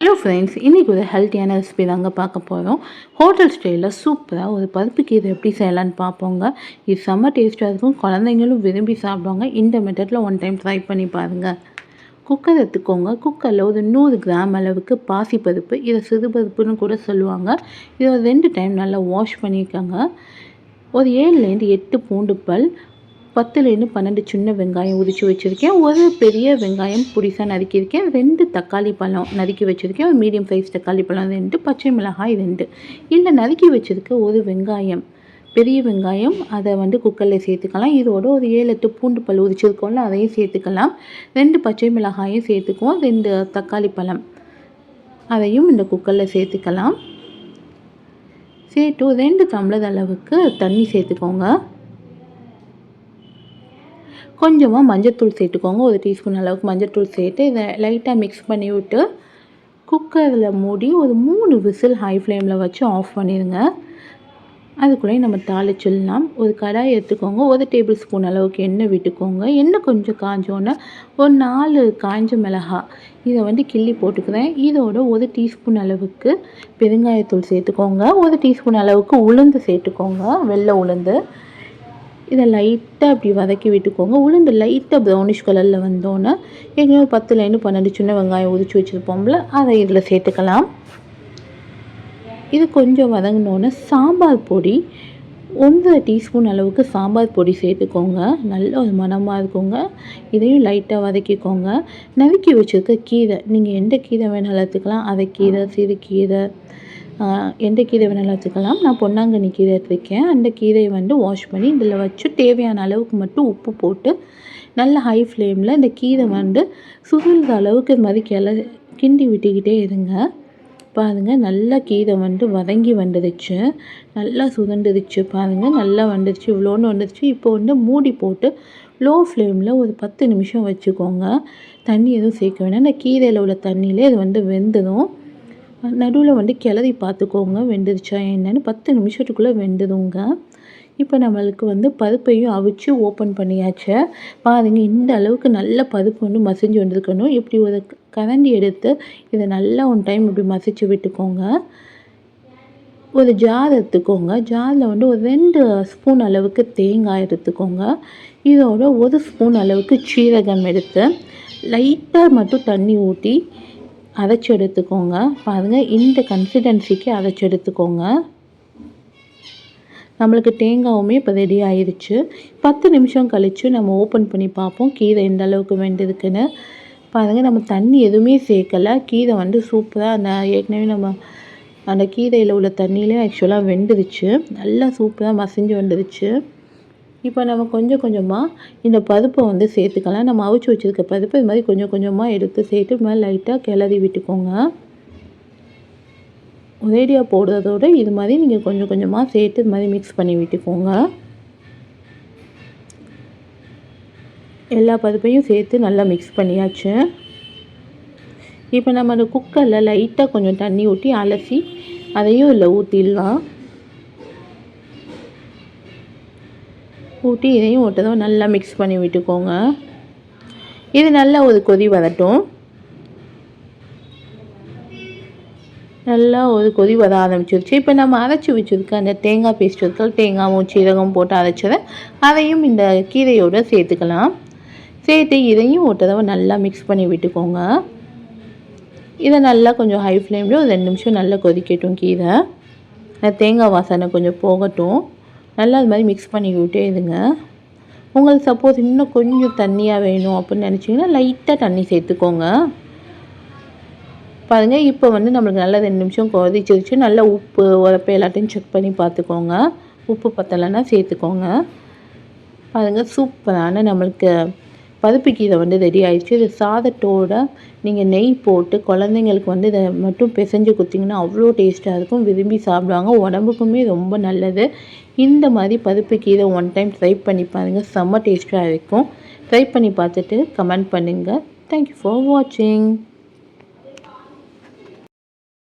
Hello friends இன்றைக்கி ஒரு ஹெல்த்தியான ரெசிபி தாங்க பார்க்க போகிறோம் ஹோட்டல் ஸ்டைலில் சூப்பராக ஒரு பருப்பு கீரை எப்படி செய்யலான்னு பார்ப்போங்க. இது செம்ம டேஸ்ட்டாக இருக்கும். குழந்தைங்களும் விரும்பி சாப்பிடுவாங்க. இந்த மெத்தடில் ஒன் டைம் ட்ரை பண்ணி பாருங்கள் குக்கர் எடுத்துக்கோங்க. குக்கரில் ஒரு நூறு கிராம் அளவுக்கு பாசிப்பருப்பு இதை சிறுபருப்புன்னு கூட சொல்லுவாங்க. இதை ரெண்டு டைம் நல்லா வாஷ் பண்ணியிருக்காங்க ஒரு ஏழுலேருந்து எட்டு பூண்டு பல் பத்துலேருந்து பன்னெண்டு சின்ன வெங்காயம் உரித்து வச்சுருக்கேன். ஒரு பெரிய வெங்காயம் புடிசாக நறுக்கியிருக்கேன் ரெண்டு தக்காளி பழம் நறுக்கி வச்சுருக்கேன். ஒரு மீடியம் சைஸ் தக்காளி பழம் ரெண்டு பச்சை மிளகாய் ரெண்டு. இல்லை நறுக்கி வச்சுருக்க ஒரு வெங்காயம் பெரிய வெங்காயம் அதை வந்து குக்கரில் சேர்த்துக்கலாம். இதோட ஒரு ஏழு எட்டு பூண்டு பல் உரிச்சிருக்கோம்ல அதையும் சேர்த்துக்கலாம். ரெண்டு பச்சை மிளகாயும் சேர்த்துக்குவோம். ரெண்டு தக்காளி பழம் அதையும் இந்த குக்கரில் சேர்த்துக்கலாம். சேர்த்து ரெண்டு டம்ளர் அளவுக்கு தண்ணி சேர்த்துக்கோங்க. கொஞ்சமாக மஞ்சத்தூள் சேர்த்துக்கோங்க. ஒரு டீஸ்பூன் அளவுக்கு மஞ்சத்தூள் சேர்த்து இதை லைட்டாக மிக்ஸ் பண்ணி விட்டு குக்கரில் மூடி ஒரு மூணு விசில் ஹை ஃப்ளேமில் வச்சு ஆஃப் பண்ணிடுங்க. அதுக்குள்ளேயே நம்ம தாளிச்சிடலாம். ஒரு கடாய் எடுத்துக்கோங்க. ஒரு டேபிள் ஸ்பூன் அளவுக்கு எண்ணெய் விட்டுக்கோங்க. எண்ணெய் கொஞ்சம் காஞ்சோன்னே ஒரு நாலு காஞ்ச மிளகா இதை வந்து கிள்ளி போட்டுக்கிறேன். இதோட ஒரு டீஸ்பூன் அளவுக்கு பெருங்காயத்தூள் சேர்த்துக்கோங்க. ஒரு டீஸ்பூன் அளவுக்கு உளுந்து சேர்த்துக்கோங்க. வெள்ளை உளுந்து. இதை லைட்டாக அப்படி வதக்கி விட்டுக்கோங்க. உளுந்து லைட்டாக ப்ரௌனிஷ் கலரில் வந்தோன்னே ஏற்கனவே பத்துலேருந்து பன்னெண்டு சின்ன வெங்காயம் உதிச்சு வச்சுருப்போம்ல அதை இதில் சேர்த்துக்கலாம். இது கொஞ்சம் வதங்கினோன்னே சாம்பார் பொடி ஒன்றரை டீஸ்பூன் அளவுக்கு சாம்பார் பொடி சேர்த்துக்கோங்க. நல்ல ஒரு மனமாக இருக்குங்க. இதையும் லைட்டாக வதக்கிக்கோங்க. நறுக்கி வச்சுருக்க கீரை நீங்கள் எந்த கீரை வேணாலும் எடுத்துக்கலாம். அதை கீரை சிறுகீரை எந்த கீரை வேணாலும் வச்சுக்கலாம் நான் பொன்னாங்கண்ணி கீரை எடுத்துருக்கேன். அந்த கீரையை வந்து வாஷ் பண்ணி இதில் வச்சு தேவையான அளவுக்கு மட்டும் உப்பு போட்டு நல்ல ஹை ஃப்ளேமில் இந்த கீரை வந்து சுருள்ற அளவுக்கு இது மாதிரி கிள கிண்டி விட்டுக்கிட்டே இருங்க. பாருங்கள் நல்லா கீரை வந்து வதங்கி வந்துடுச்சு. நல்லா சுதண்டுருச்சு பாருங்கள் நல்லா வந்துடுச்சு. இவ்வளோன்னு வந்துடுச்சு. இப்போ வந்து மூடி போட்டு லோ ஃப்ளேமில் ஒரு பத்து நிமிஷம் வச்சுக்கோங்க. தண்ணி எதுவும் சேர்க்க வேணாம். இந்த கீரையில் உள்ள தண்ணியிலே இது வந்து வெந்துடும் நடுவில் வந்து கிளறி பார்த்துக்கோங்க. வெந்துருச்சா என்னென்னு பத்து நிமிஷத்துக்குள்ளே வெந்துடுங்க இப்போ நம்மளுக்கு வந்து பருப்பையும் அவிச்சு ஓப்பன் பண்ணியாச்சு. பாருங்கள் இந்த அளவுக்கு நல்ல பருப்பு வந்து மசிஞ்சு வந்திருக்கணும். இப்படி ஒரு கரண்டி எடுத்து இதை நல்லா ஒன் டைம் இப்படி மசிச்சு விட்டுக்கோங்க. ஒரு ஜார் எடுத்துக்கோங்க. ஜாரில் வந்து ஒரு ரெண்டு ஸ்பூன் அளவுக்கு தேங்காய் எடுத்துக்கோங்க. இதோட ஒரு ஸ்பூன் அளவுக்கு சீரகம் எடுத்து லைட்டாக மட்டும் தண்ணி ஊற்றி அரைச்சி எடுத்துக்கோங்க பாருங்கள் இந்த கன்சிடென்சிக்கு அரைச்சி எடுத்துக்கோங்க நம்மளுக்கு தேங்காவுமே இப்போ ரெடி ஆயிடுச்சு பத்து நிமிஷம் கழித்து நம்ம ஓப்பன் பண்ணி பார்ப்போம் கீரை எந்த அளவுக்கு வேண்டியிருக்குன்னு பாருங்கள் நம்ம தண்ணி எதுவுமே சேர்க்கலை. கீரை வந்து சூப்பராக அந்த ஏற்கனவே நம்ம அந்த கீரையில் உள்ள தண்ணியிலே ஆக்சுவலாக வெந்துருச்சு. நல்லா சூப்பராக மசிஞ்சு வந்துருச்சு. இப்போ நம்ம கொஞ்சம் கொஞ்சமாக இந்த பருப்பை வந்து சேர்த்துக்கலாம். நம்ம அவிச்சு வச்சுருக்க பருப்பு இது மாதிரி கொஞ்சம் கொஞ்சமாக எடுத்து சேர்த்து இது மாதிரி லைட்டாக கிளறி விட்டுக்கோங்க. ஒரேடியாக போடுறதோட இது மாதிரி நீங்கள் கொஞ்சம் கொஞ்சமாக சேர்த்து இது மாதிரி மிக்ஸ் பண்ணி விட்டுக்கோங்க. எல்லா பருப்பையும் சேர்த்து நல்லா மிக்ஸ் பண்ணியாச்சு. இப்போ நம்ம அந்த குக்கரில் லைட்டாக கொஞ்சம் தண்ணி ஊற்றி அலசி அதையும் இல்லை ஊற்றிடலாம் ஊற்றி இதையும் ஒரு தடவை நல்லா மிக்ஸ் பண்ணி விட்டுக்கோங்க. இது நல்லா ஒரு கொதி வரட்டும். நல்லா ஒரு கொதி வர ஆரம்பிச்சிருச்சு. இப்போ நம்ம அரைச்சி வச்சுருக்க அந்த தேங்காய் பேஸ்ட் இருக்கல் தேங்காயும் சீரகம் போட்டு அரைச்சதை அதையும் இந்த கீரையோடு சேர்த்துக்கலாம். சேர்த்து இதையும் ஒரு தடவை நல்லா மிக்ஸ் பண்ணி விட்டுக்கோங்க. இதை நல்லா கொஞ்சம் ஹை ஃப்ளேமில் ஒரு ரெண்டு நிமிஷம் நல்லா கொதிக்கட்டும் கீரை. தேங்காய் வாசனை கொஞ்சம் போகட்டும். நல்லா அது மாதிரி மிக்ஸ் பண்ணிக்கிட்டே இருங்க. உங்களுக்கு சப்போஸ் இன்னும் கொஞ்சம் தண்ணியாக வேணும் அப்படின்னு நினச்சிங்கன்னா லைட்டாக தண்ணி சேர்த்துக்கோங்க. பாருங்கள் இப்போ வந்து நம்மளுக்கு நல்லா ரெண்டு நிமிஷம் கொதிச்சிருச்சு. நல்லா உப்பு உரப்பு எல்லாத்தையும் செக் பண்ணி பார்த்துக்கோங்க. உப்பு பத்தலைன்னா சேர்த்துக்கோங்க. பாருங்கள் சூப்பரான நம்மளுக்கு பருப்பு கீரை வந்து ரெடி ஆயிடுச்சு. இது சாதத்தோட நீங்கள் நெய் போட்டு குழந்தைங்களுக்கு வந்து இதை மட்டும் பிசைஞ்சு கொடுத்தீங்கன்னா அவ்வளோ டேஸ்ட்டாக இருக்கும். விரும்பி சாப்பிடுவாங்க. உடம்புக்குமே ரொம்ப நல்லது. இந்த மாதிரி பருப்பு கீரை ஒன் டைம் ட்ரை பண்ணி பாருங்கள் செம்ம டேஸ்ட்டாக இருக்கும். ட்ரை பண்ணி பார்த்துட்டு கமெண்ட் பண்ணுங்கள் தேங்க்யூ ஃபார் வாட்சிங்